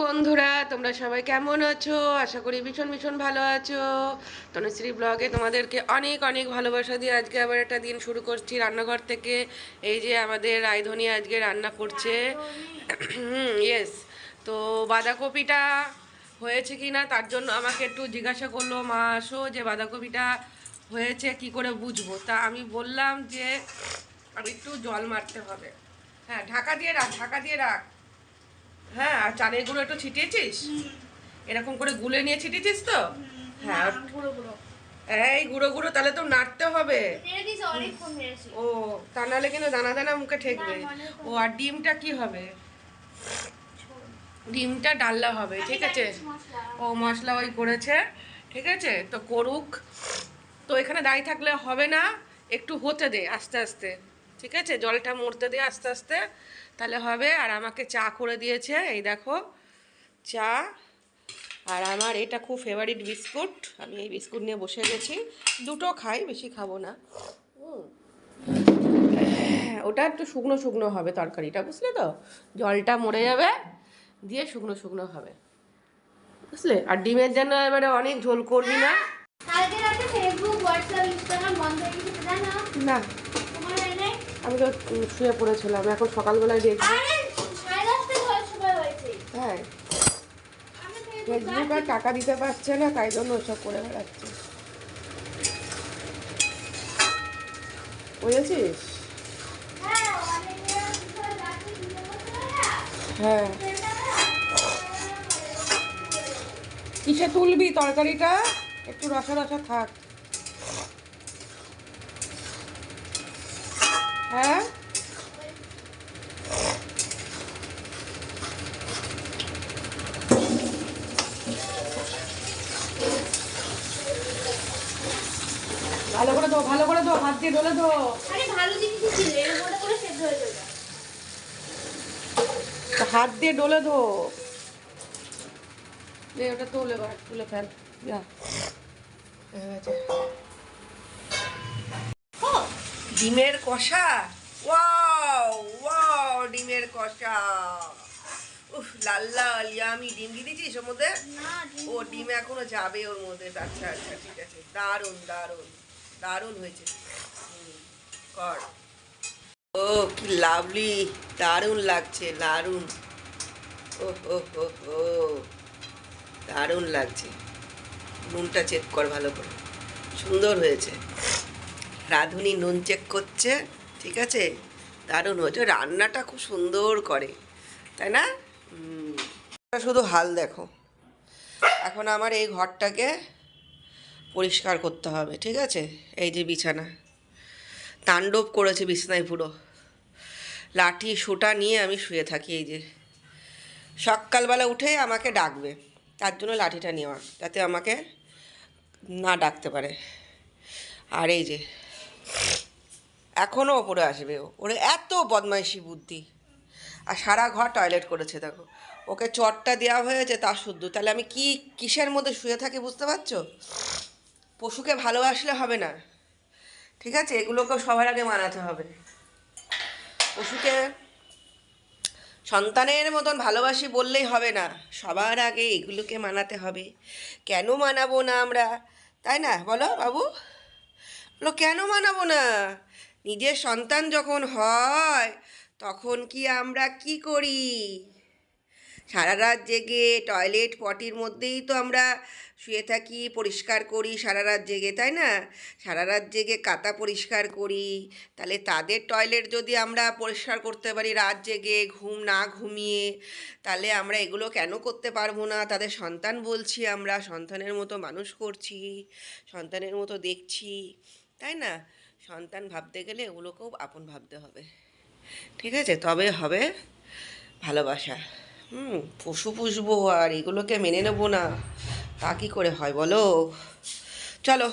বন্ধুরা, তোমরা সবাই কেমন আছো? আশা করি ভীষণ ভীষণ ভালো আছো। তনুশ্রী ব্লগে তোমাদেরকে অনেক অনেক ভালোবাসা দিয়ে আজকে আবার একটা দিন শুরু করছি রান্নাঘর থেকে। এই যে আমাদের রায়ধনী আজকে রান্না করছে। ইয়েস তো বাঁধাকপিটা হয়েছে কি না তার জন্য আমাকে একটু জিজ্ঞাসা করল, মা, আসো যে বাঁধাকপিটা হয়েছে, কি করে বুঝব? তা আমি বললাম যে আমি একটু জল মারতে হবে। হ্যাঁ ঢাকা দিয়ে রাখ, ঢাকা দিয়ে রাখ। হ্যাঁ আর চালের গুঁড়ো একটু ছিটিয়েছিস? এরকম করে গুলে নিয়ে ছিটিয়েছিস তো? হ্যাঁ পুরো এই গুঁড়ো গুঁড়ো তাহলে তো নাড়তে হবে। ও তা নাহলে কিন্তু দানা দানা মুখে ঠেকবে। ও আর ডিমটা কি হবে? ডিমটা ডাল্লা হবে ঠিক আছে? ও মশলা ওই করেছে ঠিক আছে? তো করুক। তো এখানে দাঁড়িয়ে থাকলে হবে না একটু হতে দে আস্তে আস্তে। ঠিক আছে? জলটা মরতে দে আস্তে আস্তে। তাহলে হবে আর আমাকে চা করে দিয়েছে এই দেখো চা আর আমার এটা খুব ফেভারিট বিস্কুট আমি এই বিস্কুট নিয়ে বসে গেছি দুটো খাই বেশি খাব না। ওটা একটু শুকনো শুকনো হবে তরকারিটা বুঝলে তো? জলটা মরে যাবে দিয়ে শুকনো শুকনো হবে। বুঝলে? আর ডিমের জন্য এবারে অনেক ঝোল করবি না। না। আমি তো শুয়ে পড়েছিলাম এখন সকালবেলায় দেখব। হ্যাঁ। ফেসবুক আর টাকা দিতে পারছে না তাই জন্য ওসব করে বেড়াচ্ছে। বুঝেছিস? হ্যাঁ হয়। কিসে তুলবি তরকারিটা? একটু রসা রসা থাক হ্যাঁ ভালো করে দো ভালো ডলে দো। আরে ভালো জিনিসই ছিল এর মধ্যে করে সেদ্ধ হয়ে যাবে। হাত দিয়ে ডলে দে। ওটা তুলে তুলে ফেল। যা। ডিমের কষা? ওয়াও ওয়াও ডিমের কষা। উফ লাল লাল ইয়ামি। ডিম দিয়ে দিয়েছিস ওর মধ্যে? না ও ডিম এখনও যাবে ওর মধ্যে। আচ্ছা আচ্ছা ঠিক আছে। দারুণ দারুণ দারুণ হয়েছে। কর। ও, কি লাভলি, দারুণ লাগছে, দারুণ। ও, হো হো দারুণ লাগছে। নুনটা চেক কর ভালো করে। সুন্দর হয়েছে। রাঁধুনি নুন চেক করছে, ঠিক আছে? দারুণ হয়েছে। রান্নাটা খুব সুন্দর করে, তাই না। শুধু হাল দেখো। এখন আমার এই ঘরটাকে পরিষ্কার করতে হবে, ঠিক আছে? এই যে বিছানা। তাণ্ডব করেছে বিছনায় পুরো। লাঠি, সোটা নিয়ে আমি শুয়ে থাকি এই যে। সকালবেলা উঠে আমাকে ডাকবে, তার জন্য লাঠিটা নেওয়া, যাতে আমাকে না ডাকতে পারে। আর এই যে এখনও ওপরে আসবে ও। ওর এত বদমাইশি বুদ্ধি। আর সারা ঘর টয়লেট করেছে, দেখো। ওকে চটটা দেওয়া হয়েছে, তা শুদ্ধ। তাহলে আমি কি কিসের মধ্যে শুয়ে থাকি, বুঝতে পারছ? পশুকে ভালোবাসলে হবে না। ঠিক আছে? এগুলোকে সবার আগে মানাতে হবে। পশুকে সন্তানের মতন ভালোবাসি বললেই হবে না। সবার আগে এগুলোকে মানাতে হবে। কেন মানাবো না আমরা? তাই না? বলো বাবু। বলো, কেন মানাবো না? নিজের সন্তান যখন হয়, তখন কি আমরা কি করি? সারা রাত জেগে টয়লেট পটির মধ্যেই তো আমরা শুয়ে থাকি, পরিষ্কার করি, সারা রাত জেগে, তাই না? সারা রাত জেগে কাতা পরিষ্কার করি, তাহলে তাদের টয়লেট যদি আমরা পরিষ্কার করতে পারি, রাত জেগে, ঘুম না ঘুমিয়ে, তাহলে আমরা এগুলো কেন করতে পারব না? তাদের সন্তান বলছি আমরা, সন্তানের মতো মানুষ করছি, সন্তানের মতো দেখছি, তাই না? সন্তান ভাবতে গেলে এগুলোকেও আপন ভাবতে হবে। ঠিক আছে? তবে হবে ভালোবাসা। হুম, পশু পুষবো আর এগুলোকে মেনে নেব না। তা কী করে হয় বলো? চলো,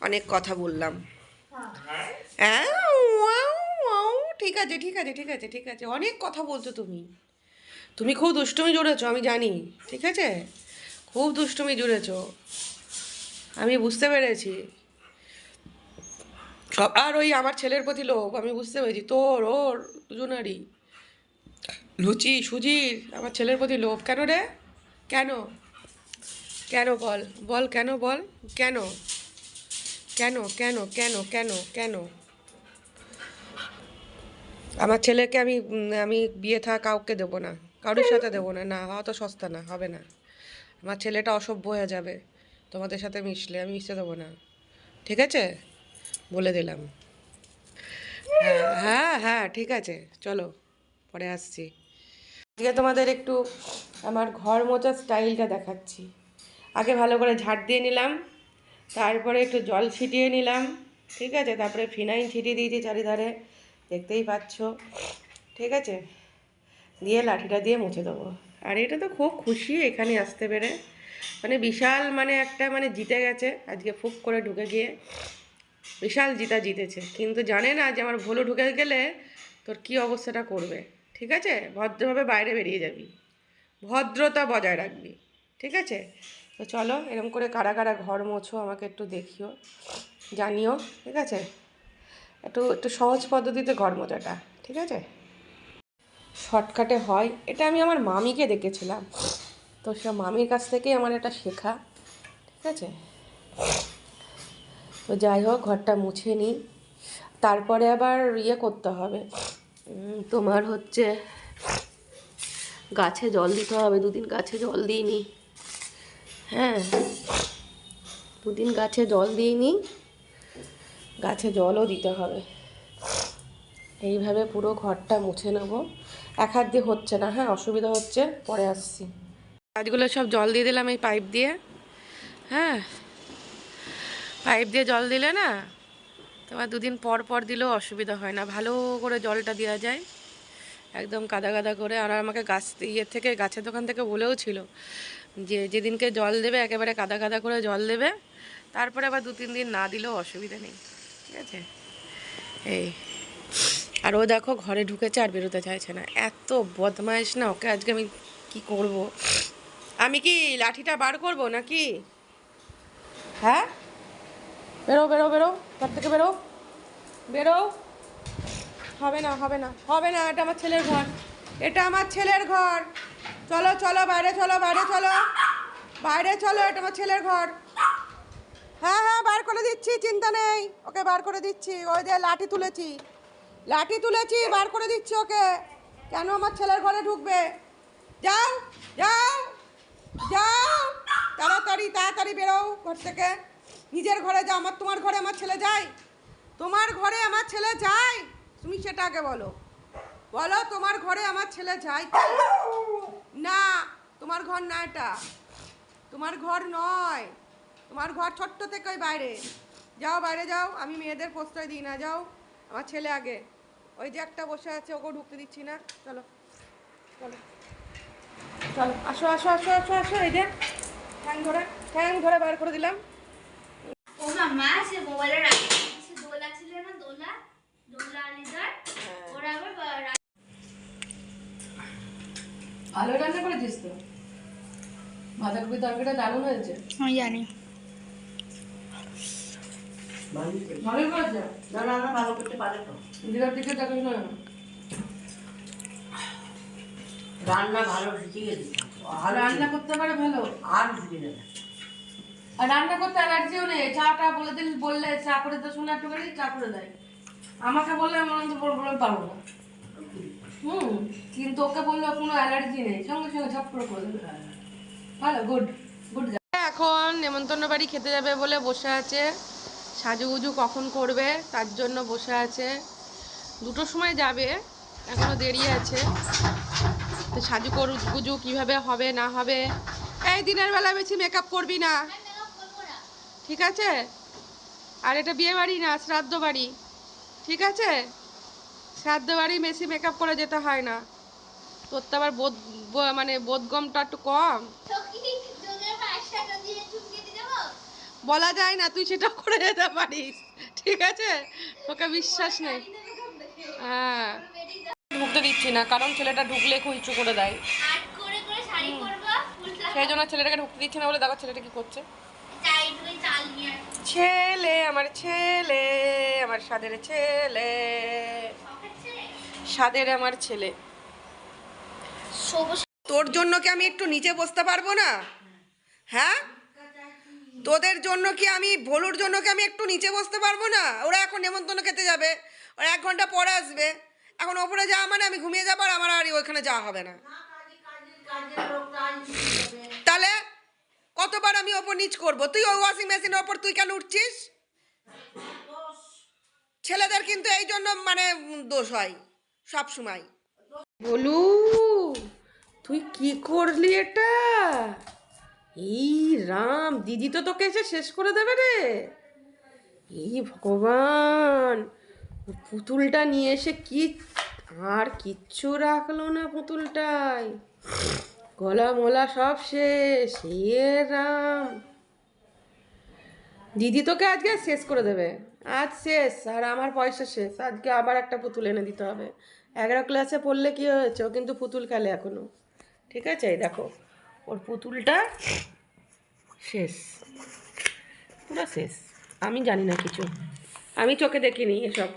অনেক কথা বললাম। হ্যাঁ ঠিক আছে ঠিক আছে ঠিক আছে ঠিক আছে। অনেক কথা বলছো তুমি। তুমি খুব দুষ্টুমি জুড়েছো, আমি জানি, ঠিক আছে? খুব দুষ্টুমি জুড়েছো। আমি বুঝতে পেরেছি। সব, আর ওই আমার ছেলের প্রতি লোভ, আমি বুঝতে পেরেছি। তোর, ওর, দুজনারই। লুচি সুজির আমার ছেলের প্রতি লোভ। কেন রে? কেন? কেন বল? বল কেন বল? কেন? কেন? কেন? কেন? কেন? কেন? আমার ছেলেকে আমি আমি বিয়ে থা কাউকে দেবো না। কারোর সাথে দেবো না। না অত সস্তা না, হবে না। আমার ছেলেটা অসভ্য হয়ে যাবে। তোমাদের সাথে মিশলে আমি মিশতে দেবো না। ঠিক আছে? বলে দিলাম। হ্যাঁ হ্যাঁ হ্যাঁ ঠিক আছে। চলো, পরে আসছি। আজকে তোমাদের একটু আমার ঘর মোচার স্টাইলটা দেখাচ্ছি। আগে ভালো করে ঝাড় দিয়ে নিলাম, তারপরে একটু জল ছিটিয়ে নিলাম, ঠিক আছে? তারপরে ফিনাইল ছিটিয়ে দিয়েছি চারিধারে, দেখতেই পাচ্ছ, ঠিক আছে? দিয়ে লাঠিটা দিয়ে মুছে দেবো। আর এটা তো খুব খুশি এখানে আসতে পেরে। মানে বিশাল মানে একটা মানে জিতে গেছে, আজকে ফুক করে ঢুকে গিয়ে। বিশাল জিতা জিতেছে। কিন্তু জানে না যে আমার ভুলো ঢুকে গেলে তোর কি অবস্থাটা করবে? ঠিক আছে? ভদ্রভাবে বাইরে বেরিয়ে যাবি। ভদ্রতা বজায় রাখবি। ঠিক আছে? তো চলো এরকম করে কারা কারা ঘর মোছো, আমাকে একটু দেখিও, জানিও, ঠিক আছে? একটু একটু সহজ পদ্ধতিতে ঘর মোছাটা ঠিক আছে? শর্টকাটে হয়। এটা আমি আমার মামিকে দেখেছিলাম। তো সে মামির কাছ থেকেই আমার এটা শেখা, ঠিক আছে? তো যাই হোক, ঘরটা মুছে নিই। তারপরে আবার ইয়ে করতে হবে। তোমার হচ্ছে গাছে জল দিতে হবে, দুদিন গাছে জল দিইনি। হ্যাঁ দুদিন গাছে জল দিইনি, গাছে জলও দিতে হবে। এইভাবে পুরো ঘরটা মুছে নেব। এক হাত দিয়ে হচ্ছে না হ্যাঁ অসুবিধা হচ্ছে, পরে আসছি। গাছগুলো সব জল দিয়ে দিলাম এই পাইপ দিয়ে। হ্যাঁ পাইপ দিয়ে জল দিলে না তোমার দুদিন পর পর দিলেও অসুবিধা হয় না। ভালো করে জলটা দেওয়া যায়। একদম কাদা কাদা করে। আর আমাকে গাছ ইয়ের থেকে, গাছের দোকান থেকে বলেও ছিল যে যেদিনকে জল দেবে একেবারে কাদা কাদা করে জল দেবে। তারপরে আবার দু তিন দিন না দিলেও অসুবিধা নেই। ঠিক আছে? এই। আর ও দেখো ঘরে ঢুকেছে আর বেরোতে চাইছে না। এত বদমাইশ না ওকে আজকে আমি কি করব? আমি কি লাঠিটা বার করব নাকি? হ্যাঁ? বেরো বেরো বেরো। ঘর থেকে বেরো। বেরো। হবে না হবে না হবে না, এটা আমার ছেলের ঘর। এটা আমার ছেলের ঘর। চলো চলো, বাইরে চলো বাইরে চলো। বাইরে চলো, এটা আমার ছেলের ঘর। হ্যাঁ হ্যাঁ বার করে দিচ্ছি, চিন্তা নেই। ওকে বার করে দিচ্ছি। ওই যে লাঠি তুলেছি। লাঠি তুলেছি, বার করে দিচ্ছি ওকে। কেন আমার ছেলের ঘরে ঢুকবে? যাও যাও যাও। তাড়াতাড়ি তাড়াতাড়ি বেরো ঘর থেকে। নিজের ঘরে যাও, আমার তোমার ঘরে আমার ছেলে যায়। তোমার ঘরে আমার ছেলে যায়। তুমি সেটা আগে বলো। বলো, তোমার ঘরে আমার ছেলে যায় না, তোমার ঘর না এটা। তোমার ঘর নয়। তোমার ঘর ছোট্ট থেকে ওই বাইরে। যাও বাইরে যাও। আমি মেয়েদের প্রশ্রয় দিই না, যাও। আমার ছেলে আগে। ওই যে একটা বসে আছে, ওকেও ঢুকতে দিচ্ছি না। চলো। চলো। চলো। আসো আসো আসো আসো আসো, এই যে। ঠ্যাং ধরে ঠ্যাং ধরে বার করে দিলাম। ও মামা সে মোবাইলে রাখছে সে দোলা ছিল না দোলা দোলা আলিদার ওরা আবার ভালো রান্না করেছিস তো? বাঁধাকপি তরকারিটা দারুণ হয়েছে। আমি জানি। ভালোই করেছে? ভালো করতে পারে তো। দিদার দিকে না রান্না ভালো দিত আর রান্না করতে পারে ভালো। আর শিখে দেবে রান্না করতে অ্যালার্জিও নেই। চাটা বলে দিল, বললে চা করে তো শোনা একটু করে চা করে দেয়। আমাকে বললে আমি অনন্ত বলে বলে পারব না। হুম, কিন্তু ওকে বললে কোনো অ্যালার্জি নেই। সঙ্গে সঙ্গে ঝপ করে করে ভালো, গুড গুড এখন নেমন্তন্ন বাড়ি খেতে যাবে বলে বসে আছে। সাজুগুজু কখন করবে, তার জন্য বসে আছে। দুটোর সময় যাবে, এখনও দেরি আছে। তো সাজু গুজু কীভাবে হবে, না হবে? এই দিনের বেলা বেশি মেকআপ করবি না। ঠিক আছে? আর এটা বিয়ে বাড়ি না শ্রাদ্ধ বাড়ি। ঠিক আছে? শ্রাদ্ধ বাড়ি বেশি মেকআপ করে যেতে হয় না। তোর তো আবার বোধ মানে বোধগমটা একটু কম। বলা যায় না তুই সেটা করে যেতে পারিস। ঠিক আছে? তোকে বিশ্বাস নেই। হ্যাঁ। ঢুকতে দিচ্ছি না কারণ ছেলেটা ঢুকলে খুব ইচ্ছু করে দেয়। সেই জন্য ছেলেটাকে ঢুকতে দিচ্ছি না বলে দেখো ছেলেটা কি করছে চাই তুমি চাল নিয়ে আসছি ছেলে আমার ছেলে আমার সাদের ছেলে। সাদের আমার ছেলে। তোর জন্য কি আমি একটু নিচে বসতে পারব না? হ্যাঁ? তোদের জন্য কি আমি ভলুর জন্য কি আমি একটু নিচে বসতে পারব না? ওরা এখন নেমন্তন্ন খেতে যাবে। ওরা এক ঘণ্টা পরে আসবে। এখন ওপরে যাওয়া মানে আমি ঘুমিয়ে যাব আর আমার আর ওইখানে যাওয়া হবে না তাহলে কতবার আমি ওপর নিচ করব? তুই ওই ওয়াশিং মেশিনের ওপর তুই কেন উঠছিস? ছেলেদের কিন্তু এই জন্য মানে দোষ হয়, সব সময়। বলু, তুই কি করলি এটা? এই রাম, দিদি তো তোকে এসে শেষ করে দেবে রে। এই ভগবান পুতুলটা নিয়ে এসে কি আর কিচ্ছু রাখল না পুতুলটায়। গলা মোলা সব শেষ। এ রাম। দিদি তোকে আজকে শেষ করে দেবে। আজ শেষ, আর আমার পয়সা শেষ। আজকে আবার একটা পুতুল এনে দিতে হবে। এগারো ক্লাসে পড়লে কি হয়েছে? ও কিন্তু পুতুল খেলে এখনও। ঠিক আছে? এই দেখো, ওর পুতুলটা শেষ। পুরো শেষ। আমি জানি না কিছু। আমি চোখে দেখিনি এসব।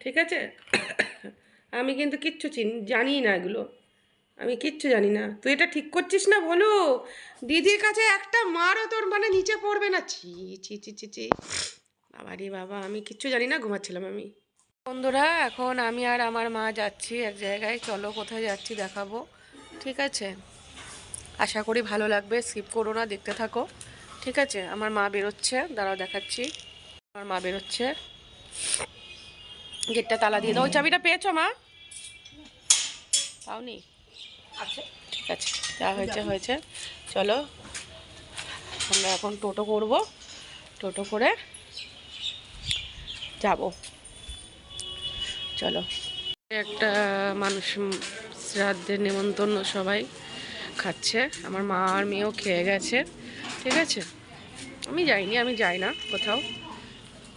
ঠিক আছে? আমি কিন্তু কিচ্ছু চিন জানি না এগুলো। আমি কিচ্ছু জানি না। তুই এটা ঠিক করছিস না বলো? দিদির কাছে একটা মারও তোর মানে নিচে পড়বে না। ছি ছি ছি ছি ছি। বাবা রে বাবা, আমি কিচ্ছু জানি না, ঘুমাচ্ছিলাম আমি। বন্ধুরা, এখন আমি আর আমার মা যাচ্ছি এক জায়গায়। চলো কোথায় যাচ্ছি দেখাবো। ঠিক আছে? আশা করি ভালো লাগবে, স্কিপ করো না, দেখতে থাকো। ঠিক আছে? আমার মা বেরোচ্ছে, দাঁড়াও দেখাচ্ছি। আমার মা বেরোচ্ছে। গেটটা তালা দিয়ে দাও। ওই চাবিটা পেয়েছ মা? পাওনি? ঠিক আছে যা হয়েছে হয়েছে। চলো আমরা এখন টোটো করব। টোটো করে যাব। চলো। একটা মানুষ শ্রাদ্ধের নেমন্তন্ন সবাই খাচ্ছে। আমার মা আর মেয়েও খেয়ে গেছে। ঠিক আছে? আমি যাইনি আমি যাই না কোথাও।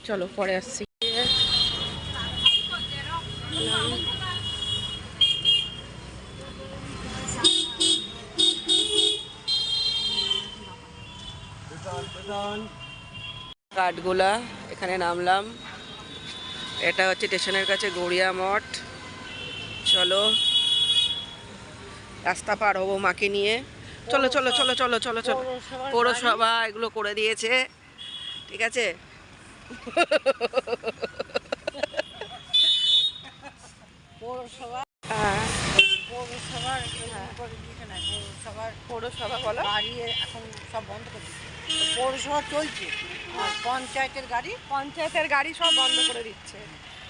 চলো পরে আসছি। কাঠগোলা এখানে নামলাম। এটা হচ্ছে স্টেশনের কাছে গড়িয়া মঠ। চলো রাস্তা পার হব মাকে নিয়ে। চলো চলো চলো চলো চলো চলো। পৌরসভা এগুলো করে দিয়েছে। ঠিক আছে? পৌরসভা। হ্যাঁ। পৌরসভার না পৌরসভার পৌরসভা বলো। এখন সব বন্ধ করে দিচ্ছে পৌরসভা চলছে। আর পঞ্চায়েতের গাড়ি? পঞ্চায়েতের গাড়ি সব বন্ধ করে দিচ্ছে।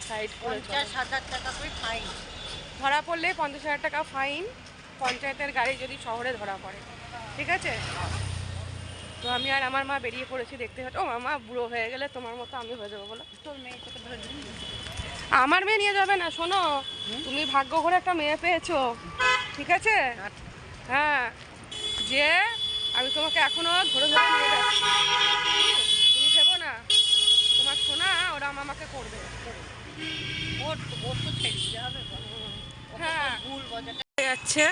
সাইড করে। পঞ্চাশ হাজার টাকা করে ফাইন ধরা পড়লে পঞ্চাশ হাজার টাকা ফাইন পঞ্চায়েতের গাড়ি যদি শহরে ধরা পড়ে। ঠিক আছে? তো আমি আর আমার মা বেরিয়ে পড়েছি দেখতে। ও মামা বুড়ো হয়ে গেলে তোমার মতো আমি হয়ে যাব বলো। তোর মেয়ে তোকে ধরে দিবি আমার মেয়ে নিয়ে যাবে না শোনো। তুমি ভাগ্য করে একটা মেয়ে পেয়েছ। ঠিক আছে? হ্যাঁ। যে আমি তোমাকে এখনও ধরে ধরে নিয়ে যাচ্ছি। তুমি ভেবো না তোমার শোনা ওরা আমাকে করবে। হ্যাঁ। যাচ্ছে।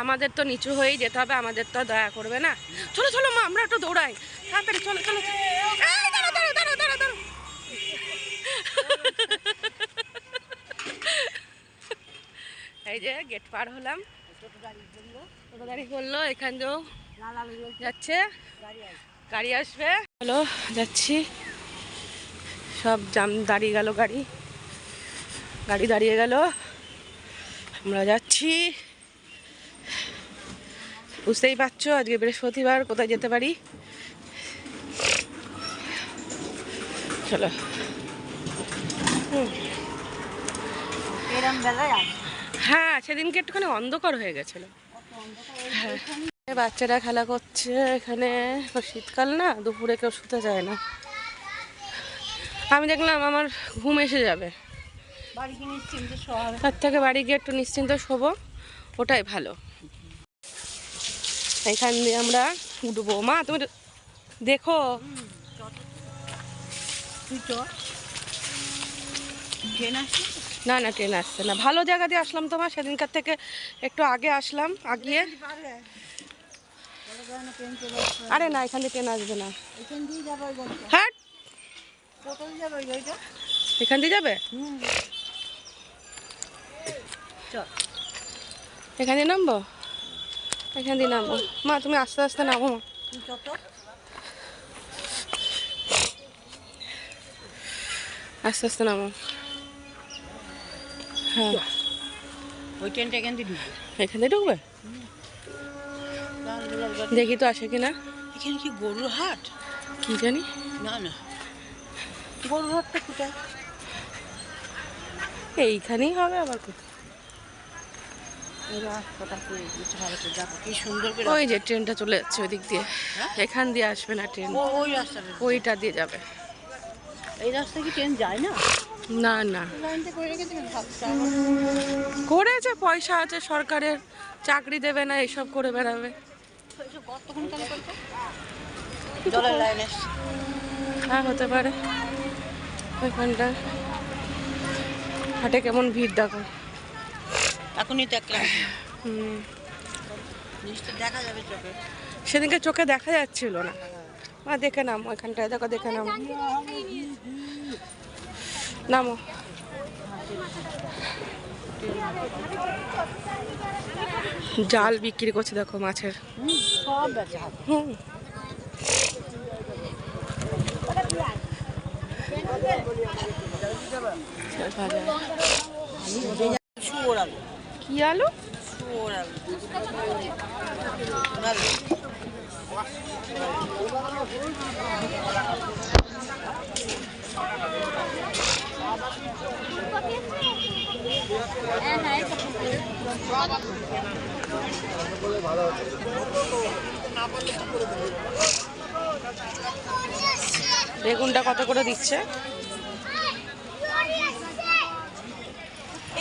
আমাদের তো নিচু হয়েই যেতে হবে আমাদের তো দয়া করবে না। চলো চলো মা আমরা একটু দৌড়াই। তাড়াতাড়ি চলো চলো চলো। এই, যে গেট পার হলাম। ছোটো গাড়ি জন্য। টোটো গাড়ি করল এখান দিয়েও যাচ্ছে। গাড়ি আসবে। হলো যাচ্ছি। সব জাম দাঁড়িয়ে গেল গাড়ি। গাড়ি দাঁড়িয়ে গেল। আমরা যাচ্ছি। বুঝতেই পারছ আজকে বৃহস্পতিবার কোথায় যেতে পারি? চলো। হ্যাঁ সেদিনকে একটুখানি অন্ধকার হয়ে গেছিল। হ্যাঁ বাচ্চারা খেলা করছে এখানে। শীতকাল না দুপুরে কেউ শুতে যায় না। আমি দেখলাম আমার ঘুম এসে যাবে। তার থেকে বাড়ি গিয়ে একটু নিশ্চিন্ত শোবো ওটাই ভালো। এখান দিয়ে আমরা উঠবো। মা তুমি দেখো। না না ট্রেন আসছে না। ভালো জায়গা দিয়ে আসলাম তোমার সেদিনকার থেকে একটু আগে আসলাম আগিয়ে পারবে বলে দেয় না ট্রেন চলে আসবে আরে না এখান দিয়ে ট্রেন আসবে না। এখান দিয়ে যাবে হ্যাঁ এখান দিয়ে যাবে? এখান দিয়ে নামবো? এখান দিয়ে নামবো। মা তুমি আস্তে আস্তে নামো। মা আস্তে আস্তে নামো। হ্যাঁ। ওই ট্রেনটা এখান দিয়ে ঢুকবে। এখান দিয়ে ঢুকবে? দেখি তো আসে কিনা। এখানে কি গরুর হাট? কি জানি। না না। গরুর হাটটা কোথায়? এইখানেই হবে আবার কোথায়। ওই যে ট্রেনটা চলে যাচ্ছে ওই দিক দিয়ে এখান দিয়ে আসবে না ট্রেন। ওই রাস্তাটা ওইটা দিয়ে যাবে। এই রাস্তা কি ট্রেন যায় না? না না। করেছে পয়সা আছে সরকারের। চাকরি দেবে না এসব করে বেড়াবে। জলের লাইন হ্যাঁ হতে পারে। ওইখানটা হাটে কেমন ভিড় দেখো। এখনই তো হুম। দেখা যাবে চোখে। সেদিনকে চোখে দেখা যাচ্ছিল না। মা দেখে নাম ওইখানটায় দেখো দেখে নাম। নামো। জাল বিক্রি করছে দেখো মাছের। কি বেগুনটা কত করে দিচ্ছে?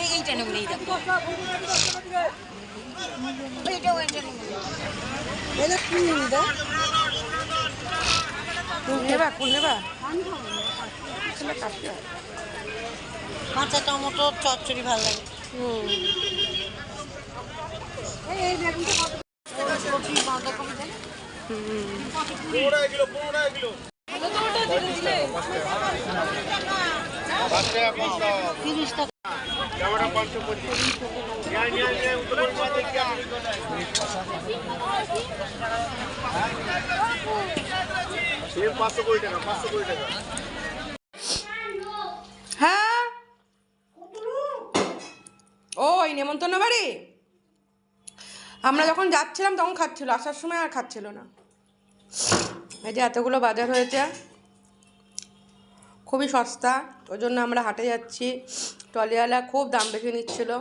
এই এইটা নেব এই নেবা। কুল নেবা? ছেলে কাটতে। কাঁচা টমেটো চচ্চড়ি ভালো লাগে। তিরিশ টাকা পাঁচশো কোটি টাকা পাঁচশো কোটি টাকা। ওই নেমন্তন্ন বাড়ি আমরা যখন যাচ্ছিলাম তখন খাচ্ছিল, আসার সময় আর খাচ্ছিল না। এই যে এতগুলো বাজার হয়েছে, খুবই সস্তা, ওই জন্য আমরা হাটে যাচ্ছি। টলিওয়ালা খুব দাম বেশি নিচ্ছিল।